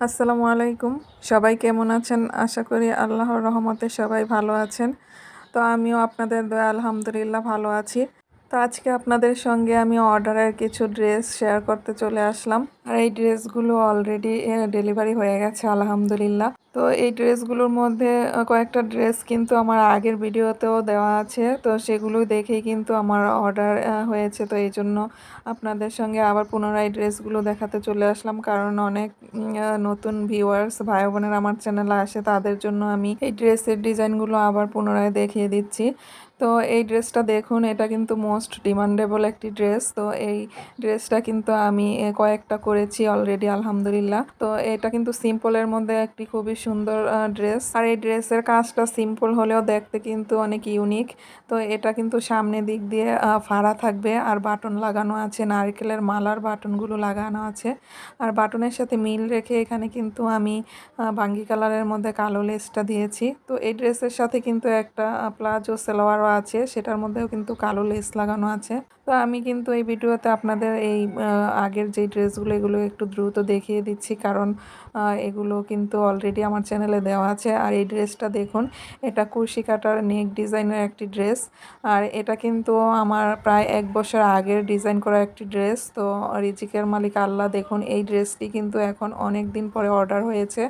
আসসালামু আলাইকুম। সবাই কেমন আছেন? আশা করি আল্লাহর রহমতে সবাই ভালো আছেন। তো আমিও আপনাদের দয়া, আলহামদুলিল্লাহ ভালো আছি। তো আজকে আপনাদের সঙ্গে আমি অর্ডারের কিছু ড্রেস শেয়ার করতে চলে আসলাম। আর এই ড্রেসগুলো অলরেডি ডেলিভারি হয়ে গেছে, আলহামদুলিল্লাহ। তো এই ড্রেসগুলোর মধ্যে কয়েকটা ড্রেস কিন্তু আমার আগের ভিডিওতেও দেওয়া আছে। তো সেগুলো দেখেই কিন্তু আমার অর্ডার হয়েছে। তো এই জন্য আপনাদের সঙ্গে আবার পুনরায় ড্রেসগুলো দেখাতে চলে আসলাম। কারণ অনেক নতুন ভিউয়ার্স ভাই বোনের আমার চ্যানেলে আসে, তাদের জন্য আমি এই ড্রেসের ডিজাইনগুলো আবার পুনরায় দেখিয়ে দিচ্ছি। তো এই ড্রেসটা দেখুন, এটা কিন্তু মোস্ট ডিমান্ডেবল একটি ড্রেস। তো এই ড্রেসটা কিন্তু আমি কয়েকটা করেছি অলরেডি, আলহামদুলিল্লাহ। তো এটা কিন্তু সিম্পলের মধ্যে একটি খুবই সুন্দর ড্রেস। আর এই ড্রেসের কাজটা সিম্পল হলেও দেখতে কিন্তু অনেক ইউনিক। তো এটা কিন্তু সামনে দিক দিয়ে ফাড়া থাকবে। আর বাটন লাগানো আছে, নারকেলের মালার বাটনগুলো লাগানো আছে। আর বাটনের সাথে মিল রেখে এখানে কিন্তু আমি বাঙ্গি কালারের মধ্যে কালো লেসটা দিয়েছি। তো এই ড্রেসের সাথে কিন্তু একটা প্লাজো, সেলোয়ার আছে, সেটার মধ্যেও কিন্তু কালো লেস লাগানো আছে। তো আমি কিন্তু এই ভিডিওতে আপনাদের এই আগের যে ড্রেসগুলো, এগুলো একটু দ্রুত দেখিয়ে দিচ্ছি। কারণ এগুলো কিন্তু অলরেডি আমার চ্যানেলে দেওয়া আছে। আর এই ড্রেসটা দেখুন, এটা কুর্শি কাটার নেক ডিজাইনের একটি ড্রেস। আর এটা কিন্তু আমার প্রায় এক বছর আগের ডিজাইন করা একটি ড্রেস। তো রিজিকের মালিক আল্লাহ দেখুন, এই ড্রেসটি কিন্তু এখন অনেক দিন পরে অর্ডার হয়েছে।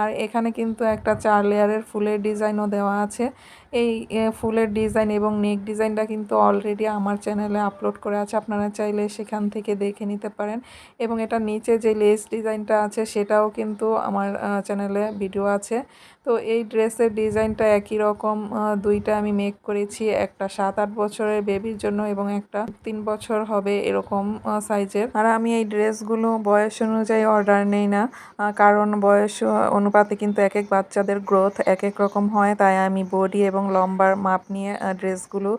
আর এখানে কিন্তু একটা চার লেয়ারের ফুলের ডিজাইনও দেওয়া আছে। এই ফুলের ডিজাইন এবং নেক ডিজাইনটা কিন্তু অলরেডি আমার চ্যানেলে আপলোড করে আছে। আপনারা চাইলে সেখান থেকে দেখে নিতে পারেন। এবং এটা নিচে যে লেস ডিজাইনটা আছে, সেটাও কিন্তু আমার চ্যানেলে ভিডিও আছে। তো এই ড্রেসের ডিজাইনটা একই রকম দুইটা আমি মেক করেছি। একটা সাত আট বছরের বেবির জন্য এবং একটা তিন বছর হবে এরকম সাইজের আর আমি এই ড্রেসগুলো বয়স অনুযায়ী অর্ডার নেই না কারণ বয়স অনুপাতে কিন্তু এক এক বাচ্চাদের গ্রোথ এক এক রকম হয়। তাই আমি বডি এবং লম্বার মাপ নিয়ে ড্রেসগুলো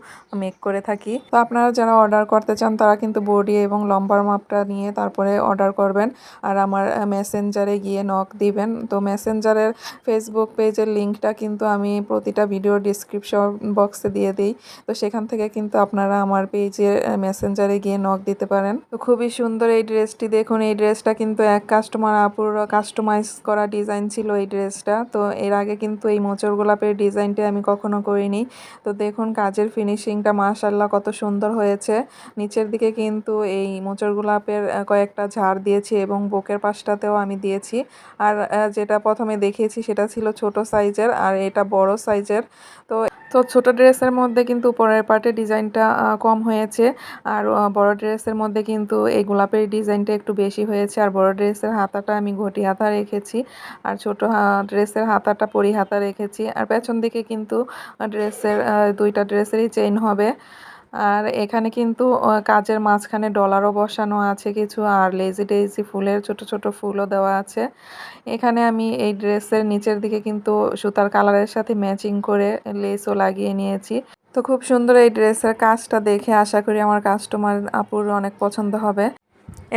মেক করে থাকি। তো আপনারা যারা অর্ডার করতে চান, তারা কিন্তু বডি এবং লম্বার মাপটা নিয়ে তারপরে অর্ডার করবেন। আর আমার মেসেঞ্জারে গিয়ে নক দিবেন। তো মেসেঞ্জারের ফেসবুক পেজের লিঙ্কটা কিন্তু আমি প্রতিটা ভিডিও ডিসক্রিপশন বক্সে দিয়ে দিই। তো সেখান থেকে কিন্তু আপনারা আমার পেজে মেসেঞ্জারে গিয়ে নক দিতে পারেন। তো খুবই সুন্দর এই ড্রেসটি দেখুন, এই ড্রেসটা কিন্তু এক কাস্টমার আপুর কাস্টমাইজ করা ডিজাইন ছিল এই ড্রেসটা তো এর আগে কিন্তু এই মোচর গোলাপের ডিজাইনটি আমি কখনো করিনি। তো দেখুন কাজের ফিনিশিংটা মাশাল্লাহ কত সুন্দর হয়েছে। নিচের দিকে কিন্তু এই মোচর গোলাপের কয়েকটা ঝাড় দিয়েছি এবং বোকের পাশটাতেও আমি দিয়েছি। আর যেটা প্রথমে দেখিয়েছি সেটা ছিল ছোট সাইজের আর এটা বড় সাইজের তো তো ছোট ড্রেসের মধ্যে কিন্তু উপরের পার্টে ডিজাইনটা কম হয়েছে। আর বড় ড্রেসের মধ্যে কিন্তু এই গোলাপের ডিজাইনটা একটু বেশি হয়েছে। আর বড় ড্রেসের হাতাটা আমি ঘটি হাতা রেখেছি। আর ছোট ড্রেসের হাতাটা পরি হাতা রেখেছি। আর পেছন দিকে কিন্তু ড্রেসের দুইটা ড্রেসেরই চেইন হবে। আর এখানে কিন্তু কাজের মাঝখানে ডলারও বসানো আছে কিছু, আর লেজি ডেজি ফুলের ছোট ছোট ফুলও দেওয়া আছে। এখানে আমি এই ড্রেসের নিচের দিকে কিন্তু সুতার কালারের সাথে ম্যাচিং করে লেসও লাগিয়ে নিয়েছি। তো খুব সুন্দর এই ড্রেসের কাজটা দেখে আশা করি আমার কাস্টমার আপুর অনেক পছন্দ হবে।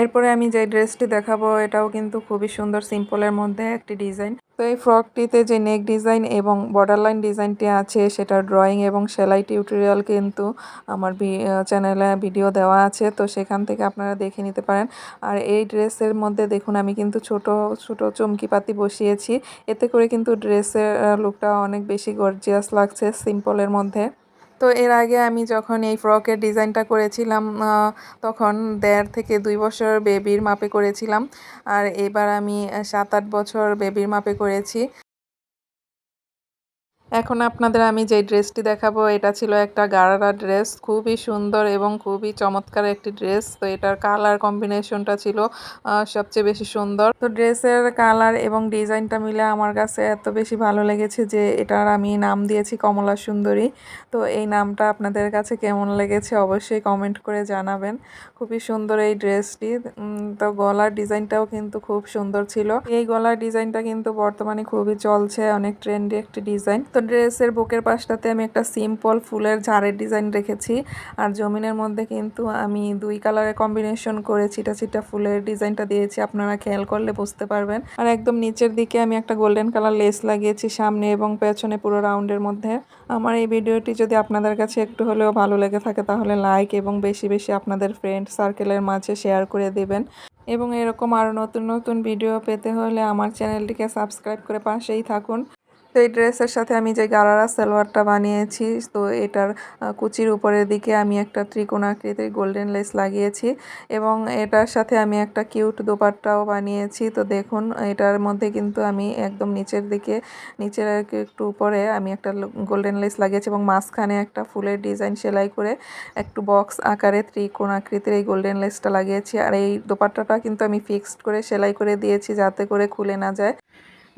এরপরে আমি যে ড্রেসটি দেখাবো, এটাও কিন্তু খুবই সুন্দর, সিম্পলের মধ্যে একটি ডিজাইন। তো এই ফ্রকটিতে যে নেক ডিজাইন এবং বর্ডার লাইন ডিজাইনটি আছে, সেটা ড্রয়িং এবং সেলাই টিউটোরিয়াল কিন্তু আমার চ্যানেলে ভিডিও দেওয়া আছে, তো সেখান থেকে আপনারা দেখে নিতে পারেন। আর এই ড্রেসের মধ্যে দেখুন, আমি কিন্তু ছোট ছোট চমকি পাতি বসিয়েছি। এতে করে কিন্তু ড্রেসের লুকটা অনেক বেশি গর্জিয়াস লাগছে সিম্পলের মধ্যে। তো এর আগে আমি যখন এই ফ্রকের ডিজাইনটা করেছিলাম তখন দেড় থেকে দুই বছর বেবির মাপে করেছিলাম। আর এবার আমি সাত আট বছর বেবির মাপে করেছি। এখন আপনাদের আমি যে ড্রেসটি দেখাবো, এটা ছিল একটা গারারা ড্রেস। খুবই সুন্দর এবং খুবই চমৎকার একটি ড্রেস। তো এটার কালার কম্বিনেশনটা ছিল সবচেয়ে বেশি সুন্দর। তো ড্রেসের কালার এবং ডিজাইনটা মিলে আমার কাছে এত বেশি ভালো লেগেছে যে এটার আমি নাম দিয়েছি কমলা সুন্দরী। তো এই নামটা আপনাদের কাছে কেমন লেগেছে অবশ্যই কমেন্ট করে জানাবেন। খুবই সুন্দর এই ড্রেসটি। তো গলার ডিজাইনটাও কিন্তু খুব সুন্দর ছিল। এই গলার ডিজাইনটা কিন্তু বর্তমানে খুবই চলছে, অনেক ট্রেন্ডি একটি ডিজাইন। তো ড্রেসের বুকের পাশটাতে আমি একটা সিম্পল ফুলের ঝাড়ের ডিজাইন রেখেছি। আর জমিনের মধ্যে কিন্তু আমি দুই কালারের কম্বিনেশন করে চিটা চিটা ফুলের ডিজাইনটা দিয়েছি। আপনারা খেয়াল করলে বুঝতে পারবেন। আর একদম নিচের দিকে আমি একটা গোল্ডেন কালার লেস লাগিয়েছি সামনে এবং পেছনে পুরো রাউন্ডের মধ্যে। আমার এই ভিডিওটি যদি আপনাদের কাছে একটু হলেও ভালো লেগে থাকে, তাহলে লাইক এবং বেশি বেশি আপনাদের ফ্রেন্ড সার্কেলের মাঝে শেয়ার করে দেবেন। এবং এরকম আরও নতুন নতুন ভিডিও পেতে হলে আমার চ্যানেলটিকে সাবস্ক্রাইব করে পাশেই থাকুন। তো এই ড্রেসের সাথে আমি যে গালারা সালোয়ারটা বানিয়েছি, তো এটার কুচির উপরের দিকে আমি একটা ত্রিকোণ আকৃতির গোল্ডেন লেস লাগিয়েছি এবং এটার সাথে আমি একটা কিউট দোপাট্টাও বানিয়েছি। তো দেখুন, এটার মধ্যে কিন্তু আমি একদম নিচের দিকে, নিচের একটু উপরে আমি একটা গোল্ডেন লেস লাগিয়েছি এবং মাঝখানে একটা ফুলের ডিজাইন সেলাই করে একটু বক্স আকারে ত্রিকোণ আকৃতির এই গোল্ডেন লেসটা লাগিয়েছি। আর এই দোপাট্টাটা কিন্তু আমি ফিক্সড করে সেলাই করে দিয়েছি যাতে করে খুলে না যায়।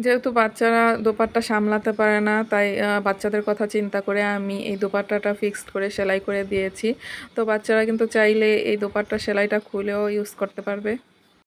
যেহেতু বাচ্চারা দোপাট্টা সামলাতে পারে না, তাই বাচ্চাদের কথা চিন্তা করে আমি এই দোপাট্টাটা ফিক্সড করে সেলাই করে দিয়েছি। তো বাচ্চারা কিন্তু চাইলে এই দোপাট্টা সেলাইটা খুলেও ইউজ করতে পারবে।